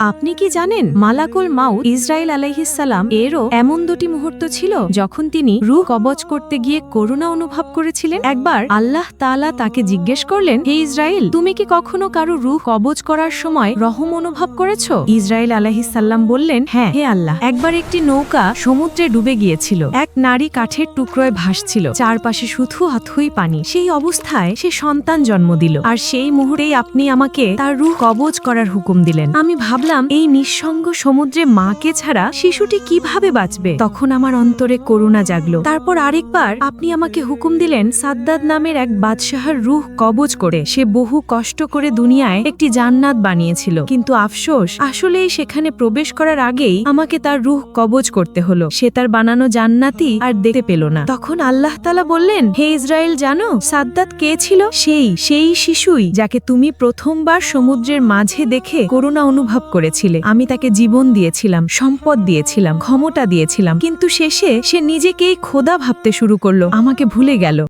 আপনি কি জানেন মালাকুল মাউত ইসরায়েল আলাইহিসাল্লাম এরও এমন দুটি মুহূর্ত ছিল যখন তিনি রূহ কবচ করতে গিয়ে করুণা অনুভব করেছিলেন? একবার আল্লাহ তাআলা তাকে জিজ্ঞেস করলেন, হে ইসরায়েল, তুমি কি কখনো কারও রূহ কবচ করার সময় রহম অনুভব করেছ? ইসরায়েল আলাইহিসাল্লাম বললেন হ্যাঁ হে আল্লাহ। একবার একটি নৌকা সমুদ্রে ডুবে গিয়েছিল। এক নারী কাঠের টুকরোয় ভাসছিল। চারপাশে শুধু অথই পানি। সেই অবস্থায় সে সন্তান জন্ম দিল। আর সেই মুহূর্তেই আপনি আমাকে তার রূহ কবজ করার হুকুম দিলেন। আমি ভাবলাম এই নিঃসঙ্গ সমুদ্রে মাকে ছাড়া শিশুটি কীভাবে বাঁচবে? তখন আমার অন্তরে করুণা জাগলো। তারপর আরেকবার আপনি আমাকে হুকুম দিলেন, সাদ্দাদ নামের এক বাদশাহর রূহ কবজ করে। সে বহু কষ্ট করে দুনিয়ায় একটি জান্নাত বানিয়েছিল। কিন্তু আফসোস, আসলেই সেখানে প্রবেশ করার আগেই আমাকে তার রুহ কবজ করতে হলো। সে তার বানানো জান্নাতি আর দেখতে পেল না। তখন আল্লাহ তালা বললেন, হে ইসরায়েল, জানো সাদ্দাত কে ছিল? সেই সেই শিশুই, যাকে তুমি প্রথমবার সমুদ্রের মাঝে দেখে করুণা অনুভব করেছিলে। আমি তাকে জীবন দিয়েছিলাম, সম্পদ দিয়েছিলাম, ক্ষমতা দিয়েছিলাম। কিন্তু শেষে সে নিজেকেই খোদা ভাবতে শুরু করল। আমাকে ভুলে গেল।